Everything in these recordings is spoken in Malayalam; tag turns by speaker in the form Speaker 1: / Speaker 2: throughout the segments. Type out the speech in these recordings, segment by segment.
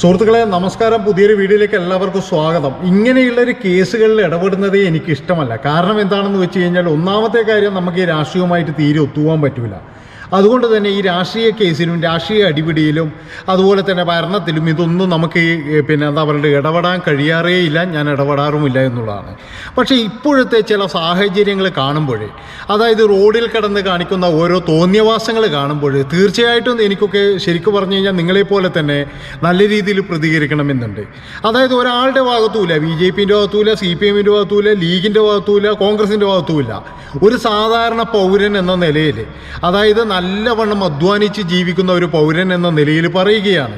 Speaker 1: സുഹൃത്തുക്കളെ നമസ്കാരം. പുതിയൊരു വീഡിയോയിലേക്ക് എല്ലാവർക്കും സ്വാഗതം. ഇങ്ങനെയുള്ളൊരു കേസുകളിൽ ഇടപെടുന്നത് എനിക്ക് ഇഷ്ടമല്ല കാരണം എന്താണെന്ന് വെച്ച് കഴിഞ്ഞാൽ ഒന്നാമത്തെ കാര്യം നമുക്ക് ഈ രാഷ്ട്രീയവുമായിട്ട് തീരെ ഒത്തുപോകാൻ പറ്റൂല. അതുകൊണ്ട് തന്നെ ഈ രാഷ്ട്രീയ കേസിലും രാഷ്ട്രീയ അടിപിടിയിലും അതുപോലെ തന്നെ ഭരണത്തിലും ഇതൊന്നും നമുക്ക് പിന്നെ എന്താ പറയുക ഇടപെടാൻ കഴിയാറേ ഇല്ല ഞാൻ ഇടപെടാറുമില്ല എന്നുള്ളതാണ്. പക്ഷേ ഇപ്പോഴത്തെ ചില സാഹചര്യങ്ങൾ കാണുമ്പോൾ അതായത് റോഡിൽ കിടന്ന് കാണിക്കുന്ന ഓരോ തോന്നിയവാസങ്ങൾ കാണുമ്പോൾ തീർച്ചയായിട്ടും എനിക്കൊക്കെ ശരിക്കും പറഞ്ഞു കഴിഞ്ഞാൽ നിങ്ങളെപ്പോലെ തന്നെ നല്ല രീതിയിൽ പ്രതികരിക്കണമെന്നുണ്ട്. അതായത് ഒരാളുടെ ഭാഗത്തുമില്ല ബി ജെ പിന്റെ ഭാഗത്തുമില്ല സി പി എമ്മിന്റെ ഭാഗത്തുമില്ല ലീഗിന്റെ ഭാഗത്തുമില്ല കോൺഗ്രസിന്റെ ഭാഗത്തുമില്ല. ഒരു സാധാരണ പൗരൻ എന്ന നിലയിൽ അതായത് നല്ലവണ്ണം അധ്വാനിച്ച് ജീവിക്കുന്ന ഒരു പൗരൻ എന്ന നിലയിൽ പറയുകയാണ്.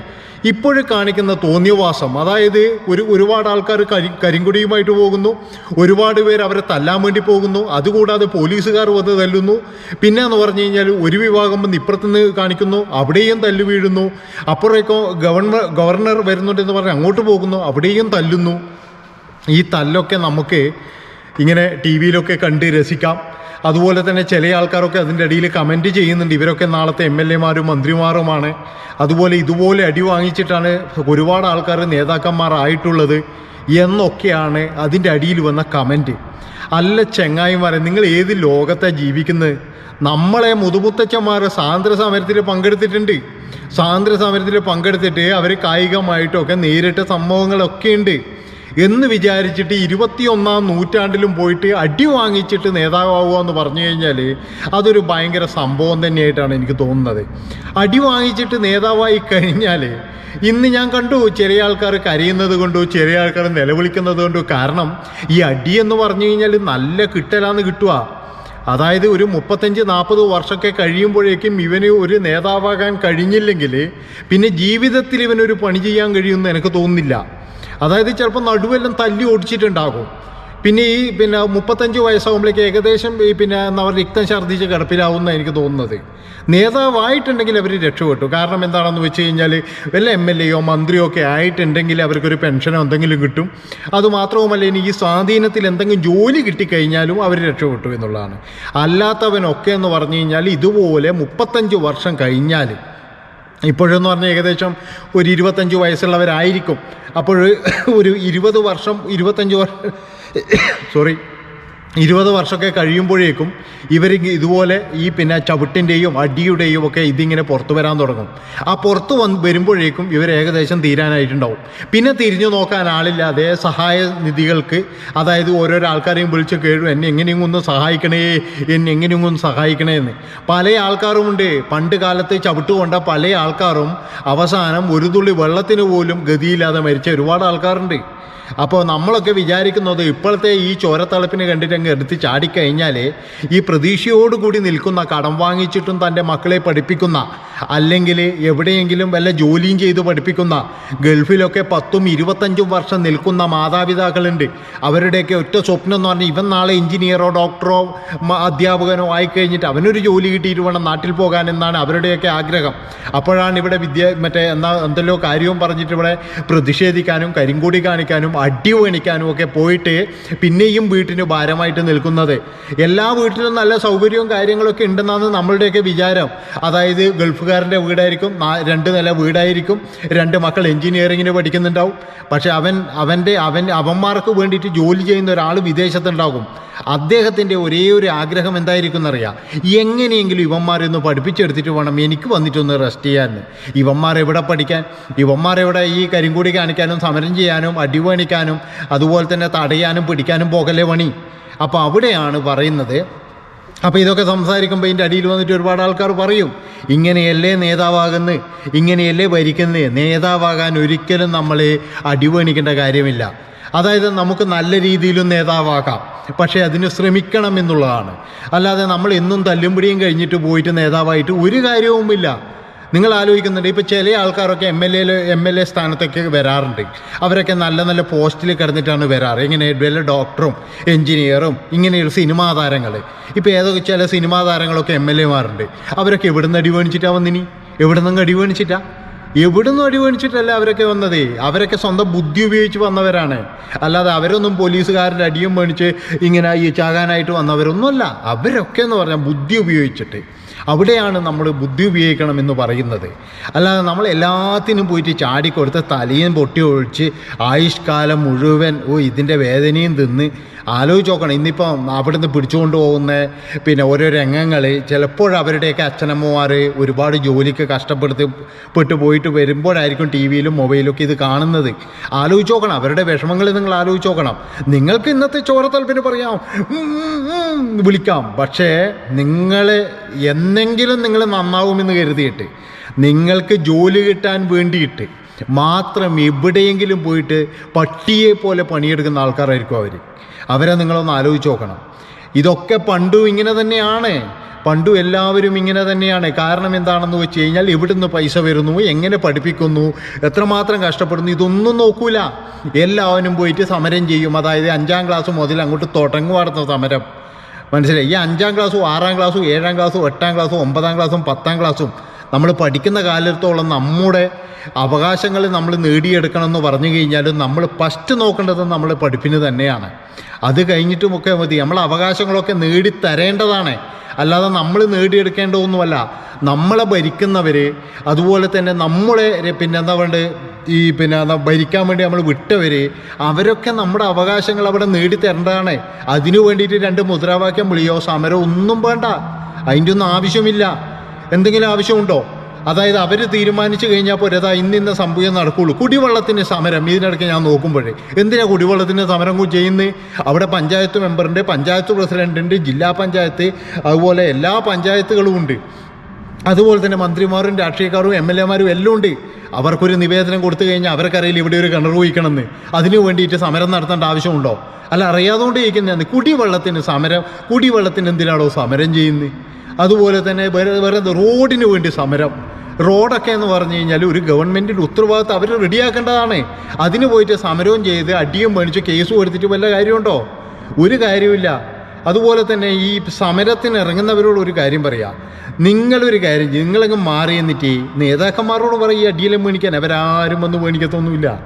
Speaker 1: ഇപ്പോഴും കാണിക്കുന്ന തോന്നിയവാസം അതായത് ഒരു ഒരുപാട് ആൾക്കാർ കരി കരിങ്കുടിയുമായിട്ട് പോകുന്നു ഒരുപാട് പേര് അവരെ തല്ലാൻ വേണ്ടി പോകുന്നു അതുകൂടാതെ പോലീസുകാർ വന്ന് തല്ലുന്നു. പിന്നെ എന്ന് പറഞ്ഞു കഴിഞ്ഞാൽ ഒരു വിഭാഗം വന്ന് ഇപ്പുറത്തുനിന്ന് കാണിക്കുന്നു അവിടെയും തല്ലു വീഴുന്നു. അപ്പുറേക്കോ ഗവർണർ ഗവർണർ വരുന്നുണ്ടെന്ന് പറഞ്ഞ് അങ്ങോട്ട് പോകുന്നു അവിടെയും തല്ലുന്നു. ഈ തല്ലൊക്കെ നമുക്ക് ഇങ്ങനെ ടി വിയിലൊക്കെ കണ്ട് രസിക്കാം. അതുപോലെ തന്നെ ചില ആൾക്കാരൊക്കെ അതിന്റെ അടിയിൽ കമന്റ് ചെയ്യുന്നുണ്ട്. ഇവരൊക്കെ നാളത്തെ എം എൽ എമാരും മന്ത്രിമാരുമാണ്. അതുപോലെ ഇതുപോലെ അടി വാങ്ങിച്ചിട്ടാണ് ഒരുപാട് ആൾക്കാർ നേതാക്കന്മാരായിട്ടുള്ളത് എന്നൊക്കെയാണ് അതിന്റെ അടിയിൽ വന്ന കമന്റ് അല്ല ചെങ്ങായിമാരെ നിങ്ങൾ ഏത് ലോകത്താണ് ജീവിക്കുന്നത്? നമ്മളെ മുതുമുത്തച്ഛന്മാർ സ്വാതന്ത്ര്യ സമരത്തിൽ പങ്കെടുത്തിട്ടുണ്ട്. സ്വാതന്ത്ര്യ സമരത്തിൽ പങ്കെടുത്തിട്ട് അവർ കായികമായിട്ടൊക്കെ നേരിട്ട സംഭവങ്ങളൊക്കെ ഉണ്ട് എന്ന് വിചാരിച്ചിട്ട് ഇരുപത്തിയൊന്നാം നൂറ്റാണ്ടിലും പോയിട്ട് അടി വാങ്ങിച്ചിട്ട് നേതാവാകുക എന്ന് പറഞ്ഞു കഴിഞ്ഞാൽ അതൊരു ഭയങ്കര സംഭവം തന്നെയായിട്ടാണ് എനിക്ക് തോന്നുന്നത്. അടി വാങ്ങിച്ചിട്ട് നേതാവായി കഴിഞ്ഞാൽ ഇന്ന് ഞാൻ കണ്ടു ചെറിയ ആൾക്കാർ കരയുന്നത് കൊണ്ടു ചെറിയ ആൾക്കാർ നിലവിളിക്കുന്നത് കൊണ്ടു കാരണം ഈ അടി എന്ന് പറഞ്ഞു കഴിഞ്ഞാൽ നല്ല കിട്ടലാന്ന് കിട്ടുക. അതായത് ഒരു മുപ്പത്തഞ്ച് നാൽപ്പത് വർഷമൊക്കെ കഴിയുമ്പോഴേക്കും ഇവന് ഒരു നേതാവാകാൻ കഴിഞ്ഞില്ലെങ്കിൽ പിന്നെ ജീവിതത്തിൽ ഇവനൊരു പണി ചെയ്യാൻ കഴിയുമെന്ന് എനിക്ക് തോന്നുന്നില്ല. അതായത് ചിലപ്പോൾ നടുവെല്ലാം തല്ലി ഓടിച്ചിട്ടുണ്ടാകും. പിന്നെ ഈ പിന്നെ മുപ്പത്തഞ്ച് വയസ്സാകുമ്പോഴേക്ക് ഏകദേശം ഈ പിന്നെ അവർ രക്തം ഛർദ്ദിച്ച് കിടപ്പിലാവുന്ന എനിക്ക് തോന്നുന്നത്. നേതാവായിട്ടുണ്ടെങ്കിൽ അവർ രക്ഷപ്പെട്ടു. കാരണം എന്താണെന്ന് വെച്ച് കഴിഞ്ഞാൽ വല്ല എം എൽ എയോ മന്ത്രിയോ ഒക്കെ ആയിട്ടുണ്ടെങ്കിൽ അവർക്കൊരു പെൻഷനോ എന്തെങ്കിലും കിട്ടും. അതുമാത്രവുമല്ല ഇനി ഈ സ്വാധീനത്തിൽ എന്തെങ്കിലും ജോലി കിട്ടിക്കഴിഞ്ഞാലും അവർ രക്ഷപ്പെട്ടു എന്നുള്ളതാണ്. അല്ലാത്തവനൊക്കെ എന്ന് പറഞ്ഞു കഴിഞ്ഞാൽ ഇതുപോലെ മുപ്പത്തഞ്ച് വർഷം കഴിഞ്ഞാൽ ഇപ്പോഴെന്ന് പറഞ്ഞാൽ ഏകദേശം ഒരു ഇരുപത്തഞ്ച് വയസ്സുള്ളവരായിരിക്കും. അപ്പോൾ ഒരു ഇരുപത് വർഷം ഇരുപത്തഞ്ച് വർഷം സോറി ഇരുപത് വർഷമൊക്കെ കഴിയുമ്പോഴേക്കും ഇവർ ഇതുപോലെ ഈ പിന്നെ ചവിട്ടിന്റെയും അടിയുടെയും ഒക്കെ ഇതിങ്ങനെ പുറത്തു വരാൻ തുടങ്ങും. ആ പുറത്ത് വന്ന് വരുമ്പോഴേക്കും ഇവർ ഏകദേശം തീരാനായിട്ടുണ്ടാവും. പിന്നെ തിരിഞ്ഞു നോക്കാൻ ആളില്ലാതെ സഹായ നിധികൾക്ക് അതായത് ഓരോരോ ആൾക്കാരെയും വിളിച്ച് കേഴും എന്നെ എങ്ങനെയും ഒന്ന് സഹായിക്കണേ എന്നെ എങ്ങനെയും ഒന്ന് സഹായിക്കണേ എന്ന്. പല ആൾക്കാരുമുണ്ട് പണ്ട് കാലത്ത് ചവിട്ടുകൊണ്ട പല ആൾക്കാരും അവസാനം ഒരു തുള്ളി വെള്ളത്തിന് പോലും ഗതിയില്ലാതെ മരിച്ച ഒരുപാട് ആൾക്കാരുണ്ട്. അപ്പോൾ നമ്മളൊക്കെ വിചാരിക്കുന്നത് ഇപ്പോഴത്തെ ഈ ചോരത്തളപ്പിനെ കണ്ടിട്ട് അങ്ങ് എടുത്ത് ചാടിക്കഴിഞ്ഞാൽ ഈ പ്രതീക്ഷയോടുകൂടി നിൽക്കുന്ന കടം വാങ്ങിച്ചിട്ടും തന്റെ മക്കളെ പഠിപ്പിക്കുന്ന അല്ലെങ്കിൽ എവിടെയെങ്കിലും വല്ല ജോലിയും ചെയ്ത് പഠിപ്പിക്കുന്ന ഗൾഫിലൊക്കെ പത്തും ഇരുപത്തഞ്ചും വർഷം നിൽക്കുന്ന മാതാപിതാക്കളുണ്ട്. അവരുടെയൊക്കെ ഒറ്റ സ്വപ്നം എന്ന് പറഞ്ഞാൽ ഇവൻ നാളെ എഞ്ചിനീയറോ ഡോക്ടറോ അധ്യാപകനോ ആയിക്കഴിഞ്ഞിട്ട് അവനൊരു ജോലി കിട്ടിയിട്ട് വേണം നാട്ടിൽ പോകാൻ എന്നാണ് അവരുടെയൊക്കെ ആഗ്രഹം. അപ്പോഴാണ് ഇവിടെ വിദ്യ മറ്റേ എന്നാ എന്തെല്ലോ കാര്യവും പറഞ്ഞിട്ട് ഇവിടെ പ്രതിഷേധിക്കാനും കരിങ്കൂടി കാണിക്കാനും അടി കാണിക്കാനും ഒക്കെ പോയിട്ട് പിന്നെയും വീട്ടിന് ഭാരമായിട്ട് നിൽക്കുന്നത്. എല്ലാ വീട്ടിലും നല്ല സൗകര്യവും കാര്യങ്ങളൊക്കെ ഉണ്ടെന്നാണ് നമ്മളുടെയൊക്കെ വിചാരം. അതായത് ഗൾഫുകാരന്റെ വീടായിരിക്കും രണ്ട് നില വീടായിരിക്കും രണ്ട് മക്കൾ എൻജിനീയറിങ്ങിന് പഠിക്കുന്നുണ്ടാവും. പക്ഷേ അവൻ അവന്റെ അവൻ അവന്മാർക്ക് വേണ്ടിയിട്ട് ജോലി ചെയ്യുന്ന ഒരാൾ വിദേശത്തുണ്ടാകും. അദ്ദേഹത്തിന്റെ ഒരേ ഒരു ആഗ്രഹം എന്തായിരിക്കും എന്നറിയാം. എങ്ങനെയെങ്കിലും ഇവന്മാരൊന്ന് പഠിപ്പിച്ചെടുത്തിട്ട് വേണം എനിക്ക് വന്നിട്ടൊന്ന് റെസ്റ്റ് ചെയ്യാൻ. ഇവന്മാർ എവിടെ പഠിക്കാൻ? ഇവന്മാർ എവിടെ ഈ കരിങ്കൂടി കാണിക്കാനും സമരം ചെയ്യാനും അടിവണിക്കാനും അതുപോലെ തന്നെ തടയാനും പിടിക്കാനും പോകലേ പണി? അപ്പോൾ അവിടെയാണ് പറയുന്നത് അപ്പോൾ ഇതൊക്കെ സംസാരിക്കുമ്പോൾ ഇതിന്റെ അടിയിൽ വന്നിട്ട് ഒരുപാട് ആൾക്കാർ പറയും ഇങ്ങനെയല്ലേ നേതാവാകുന്നത് ഇങ്ങനെയല്ലേ ഭരിക്കുന്നത് നേതാവാകാൻ ഒരിക്കലും നമ്മൾ അടിപണിക്കേണ്ട കാര്യമില്ല. അതായത് നമുക്ക് നല്ല രീതിയിലും നേതാവാക്കാം പക്ഷേ അതിന് ശ്രമിക്കണം എന്നുള്ളതാണ്. അല്ലാതെ നമ്മൾ എന്നും തല്ലുംപിടിയും കഴിഞ്ഞിട്ട് പോയിട്ട് നേതാവായിട്ട് ഒരു കാര്യവുമില്ല. നിങ്ങൾ ആലോചിക്കുന്നുണ്ട് ഇപ്പോൾ ചില ആൾക്കാരൊക്കെ M L A M L A സ്ഥാനത്തൊക്കെ വരാറുണ്ട്. അവരൊക്കെ നല്ല നല്ല പോസ്റ്റിൽ കിടന്നിട്ടാണ് വരാറ്. ഇങ്ങനെ വല്ല ഡോക്ടറും എഞ്ചിനീയറും ഇങ്ങനെയുള്ള സിനിമാ താരങ്ങൾ ഇപ്പോൾ ഏതൊക്കെ ചില സിനിമാ താരങ്ങളൊക്കെ എം എൽ എമാരുണ്ട് അവരൊക്കെ എവിടുന്ന് നിന്ന് മേടിച്ചിട്ടാ വന്നിനി? എവിടെ നിന്ന് അടി എവിടെ എവിടുന്നും അടിവേണിച്ചിട്ടല്ല അവരൊക്കെ വന്നത്? അവരൊക്കെ സ്വന്തം ബുദ്ധി ഉപയോഗിച്ച് വന്നവരാണ്. അല്ലാതെ അവരൊന്നും പോലീസുകാരുടെ അടിയും മേടിച്ച് ഇങ്ങനെ ഈ ചാകാനായിട്ട് വന്നവരൊന്നുമല്ല. അവരൊക്കെ എന്ന് പറഞ്ഞാൽ ബുദ്ധി ഉപയോഗിച്ചിട്ട്. അവിടെയാണ് നമ്മൾ ബുദ്ധി ഉപയോഗിക്കണം എന്ന് പറയുന്നത്. അല്ലാതെ നമ്മൾ എല്ലാത്തിനും പോയിട്ട് ചാടിക്കൊടുത്ത് തലയും പൊട്ടി ഒഴിച്ച് ആയുഷ്കാലം മുഴുവൻ ഓ ഇതിന്റെ വേദനയും തിന്ന് ആലോചിച്ച് നോക്കണം ഇന്നിപ്പം അവിടുന്ന് പിടിച്ചുകൊണ്ട് പോകുന്ന പിന്നെ ഓരോ രംഗങ്ങൾ ചിലപ്പോൾ അവരുടെയൊക്കെ അച്ഛനമ്മമാർ ഒരുപാട് ജോലിക്ക് കഷ്ടപ്പെടുത്തി പെട്ട് പോയിട്ട് വരുമ്പോഴായിരിക്കും ടി വിയിലും മൊബൈലൊക്കെ ഇത് കാണുന്നത്. ആലോചിച്ച് നോക്കണം അവരുടെ വിഷമങ്ങൾ നിങ്ങൾ ആലോചിച്ച് നോക്കണം നിങ്ങൾക്ക് ഇന്നത്തെ ചോരത്തൽപ്പിന് പറയാം വിളിക്കാം. പക്ഷേ നിങ്ങൾ എന്നെങ്കിലും നിങ്ങൾ നന്നാവുമെന്ന് കരുതിയിട്ട് നിങ്ങൾക്ക് ജോലി കിട്ടാൻ വേണ്ടിയിട്ട് മാത്രം എവിടെയെങ്കിലും പോയിട്ട് പട്ടിയെ പോലെ പണിയെടുക്കുന്ന ആൾക്കാരായിരിക്കും അവർ അവരെ നിങ്ങളൊന്ന് ആലോചിച്ച് നോക്കണം. ഇതൊക്കെ പണ്ടും ഇങ്ങനെ തന്നെയാണ്. പണ്ടും എല്ലാവരും ഇങ്ങനെ തന്നെയാണ്. കാരണം എന്താണെന്ന് വെച്ച് കഴിഞ്ഞാൽ എവിടുന്ന് പൈസ വരുന്നു എങ്ങനെ പഠിപ്പിക്കുന്നു എത്രമാത്രം കഷ്ടപ്പെടുന്നു ഇതൊന്നും നോക്കൂല. എല്ലാവരും പോയിട്ട് സമരം ചെയ്യും. അതായത് അഞ്ചാം ക്ലാസ് മുതൽ അങ്ങോട്ട് തുടങ്ങുവാടുന്ന സമരം. മനസ്സിലായി? ഈ അഞ്ചാം ക്ലാസ്സും ആറാം ക്ലാസ്സും ഏഴാം ക്ലാസ്സും എട്ടാം ക്ലാസ്സും ഒമ്പതാം ക്ലാസ്സും പത്താം ക്ലാസ്സും നമ്മൾ പഠിക്കുന്ന കാലത്തോളം നമ്മുടെ അവകാശങ്ങൾ നമ്മൾ നേടിയെടുക്കണം എന്ന് പറഞ്ഞു കഴിഞ്ഞാൽ നമ്മൾ ഫസ്റ്റ് നോക്കേണ്ടത് നമ്മൾ പഠിപ്പിന് തന്നെയാണ്. അത് കഴിഞ്ഞിട്ടുമൊക്കെ മതി. നമ്മൾ അവകാശങ്ങളൊക്കെ നേടിത്തരേണ്ടതാണ്. അല്ലാതെ നമ്മൾ നേടിയെടുക്കേണ്ട ഒന്നുമല്ല നമ്മളെ ഭരിക്കുന്നവർ അതുപോലെ തന്നെ നമ്മളെ പിന്നെ എന്താ പറയുക ഈ പിന്നെ ഭരിക്കാൻ വേണ്ടി നമ്മൾ വിട്ടവർ അവരൊക്കെ നമ്മുടെ അവകാശങ്ങൾ അവിടെ നേടിത്തരേണ്ടതാണ്. അതിനു വേണ്ടിയിട്ട് രണ്ട് മുദ്രാവാക്യം വിളിയോ സമരം ഒന്നും വേണ്ട. അതിന്റെ ഒന്നും ആവശ്യമില്ല. എന്തെങ്കിലും ആവശ്യമുണ്ടോ? അതായത് അവർ തീരുമാനിച്ചു കഴിഞ്ഞാൽ പോരെ അതാ ഇന്ന് ഇന്ന സംഭവം നടക്കുള്ളൂ. കുടിവെള്ളത്തിന്റെ സമരം ഇതിനിടയ്ക്ക് ഞാൻ നോക്കുമ്പോഴേ. എന്തിനാ കുടിവെള്ളത്തിന്റെ സമരം ചെയ്യുന്നത് അവിടെ പഞ്ചായത്ത് മെമ്പറുണ്ട് പഞ്ചായത്ത് പ്രസിഡന്റുണ്ട് ജില്ലാ പഞ്ചായത്ത് അതുപോലെ എല്ലാ പഞ്ചായത്തുകളും ഉണ്ട്. അതുപോലെ തന്നെ മന്ത്രിമാരും രാഷ്ട്രീയക്കാരും എം എൽ എമാരും എല്ലാം ഉണ്ട്. അവർക്കൊരു നിവേദനം കൊടുത്തു കഴിഞ്ഞാൽ അവർക്കറിയില്ല ഇവിടെ ഒരു കിണർ കുഴിക്കണമെന്ന്. അതിനു വേണ്ടിയിട്ട് സമരം നടത്തേണ്ട ആവശ്യമുണ്ടോ? അല്ല അറിയാതുകൊണ്ട് ചോദിക്കുന്നതാണ് കുടിവെള്ളത്തിന് സമരം കുടിവെള്ളത്തിന് എന്തിനാണോ സമരം ചെയ്യുന്നത് അതുപോലെ തന്നെ വേറെ വേറെ റോഡിന് വേണ്ടി സമരം. റോഡൊക്കെ എന്ന് പറഞ്ഞു കഴിഞ്ഞാൽ ഒരു ഗവൺമെന്റിന്റെ ഉത്തരവാദിത്തം അവർ റെഡിയാക്കേണ്ടതാണ്. അതിന് പോയിട്ട് സമരവും ചെയ്ത് അടിയും മേടിച്ച് കേസ് കൊടുത്തിട്ട് വല്ല കാര്യമുണ്ടോ? ഒരു കാര്യമില്ല അതുപോലെ തന്നെ ഈ സമരത്തിന് ഇറങ്ങുന്നവരോട് ഒരു കാര്യം പറയാം. നിങ്ങളൊരു കാര്യം. നിങ്ങളങ്ങ് മാറി എന്നിട്ട് നേതാക്കന്മാരോട് പറയും ഈ അടിയിലും മേടിക്കാൻ. അവരാരും വന്ന് മേടിക്കത്തൊന്നുമില്ല.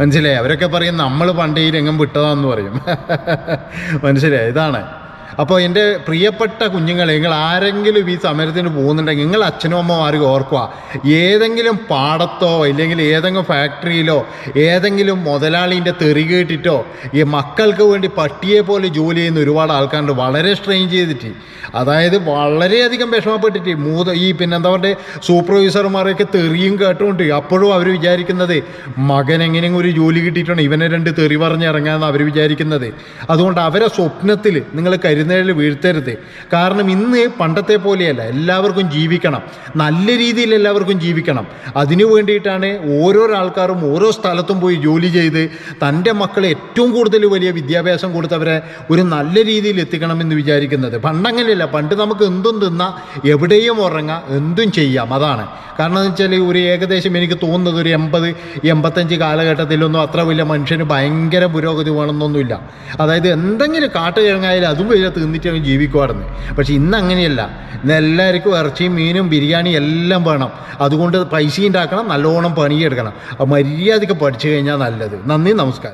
Speaker 1: മനസ്സിലായി? അവരൊക്കെ പറയും നമ്മൾ പണ്ടേ രംഗം വിട്ടതാന്ന് പറയും. മനസ്സിലായി? ഇതാണ്. അപ്പോൾ എന്റെ പ്രിയപ്പെട്ട കുഞ്ഞുങ്ങളെ നിങ്ങൾ ആരെങ്കിലും ഈ സമരത്തിന് പോകുന്നുണ്ടെങ്കിൽ നിങ്ങൾ അച്ഛനും അമ്മമാരും ഓർക്കുക. ഏതെങ്കിലും പാടത്തോ ഇല്ലെങ്കിൽ ഏതെങ്കിലും ഫാക്ടറിയിലോ ഏതെങ്കിലും മുതലാളിന്റെ തെറി കേട്ടിട്ടോ ഈ മക്കൾക്ക് വേണ്ടി പട്ടിയെ പോലെ ജോലി ചെയ്യുന്ന ഒരുപാട് ആൾക്കാരുണ്ട്. വളരെ സ്ട്രെയിൻ ചെയ്തിട്ട്. അതായത് വളരെയധികം വിഷമപ്പെട്ടിട്ട്. മൂത ഈ പിന്നെ എന്താ പറയുക സൂപ്പർവൈസർമാരെയൊക്കെ തെറിയും കേട്ടുകൊണ്ട് അപ്പോഴും അവർ വിചാരിക്കുന്നത് മകൻ എങ്ങനെയെങ്കിലും ഒരു ജോലി കിട്ടിയിട്ടുണ്ട് ഇവനെ രണ്ട് തെറി പറഞ്ഞ് ഇറങ്ങാമെന്ന് അവർ വിചാരിക്കുന്നത്. അതുകൊണ്ട് അവരെ സ്വപ്നത്തിൽ നിങ്ങൾ കരുന്നേലിൽ വീഴ്ത്തരുത്. കാരണം ഇന്ന് പണ്ടത്തെ പോലെയല്ല. എല്ലാവർക്കും ജീവിക്കണം. നല്ല രീതിയിൽ എല്ലാവർക്കും ജീവിക്കണം. അതിനു വേണ്ടിയിട്ടാണ് ഓരോരോ ആൾക്കാരും ഓരോ സ്ഥലത്തും പോയി ജോലി ചെയ്ത് തന്റെ മക്കളെ ഏറ്റവും കൂടുതൽ വലിയ വിദ്യാഭ്യാസം കൊടുത്തവരെ ഒരു നല്ല രീതിയിൽ എത്തിക്കണമെന്ന് വിചാരിക്കുന്നത്. പണ്ടങ്ങനെയല്ല. പണ്ട് നമുക്ക് എന്തും തിന്നാം എവിടെയും ഉറങ്ങാം എന്തും ചെയ്യാം. അതാണ്. കാരണം എന്ന് വെച്ചാൽ ഒരു ഏകദേശം എനിക്ക് തോന്നുന്നത് ഒരു എൺപത് എൺപത്തഞ്ച് കാലഘട്ടത്തിലൊന്നും അത്ര വലിയ മനുഷ്യന് ഭയങ്കര പുരോഗതി വേണമെന്നൊന്നുമില്ല. അതായത് എന്തെങ്കിലും കാട്ടുകിഴങ്ങായാലും അതും വലിയ തിന്നിട്ട് അവൻ ജീവിക്കുമായിരുന്നു പക്ഷെ ഇന്ന് അങ്ങനെയല്ല ഇന്ന് എല്ലാവർക്കും ഇറച്ചിയും മീനും ബിരിയാണി എല്ലാം വേണം. അതുകൊണ്ട് പൈസ ഉണ്ടാക്കണം നല്ലോണം പണിയെടുക്കണം. മര്യാദയ്ക്ക് പഠിച്ചു കഴിഞ്ഞാൽ നല്ലത്. നന്ദി നമസ്കാരം.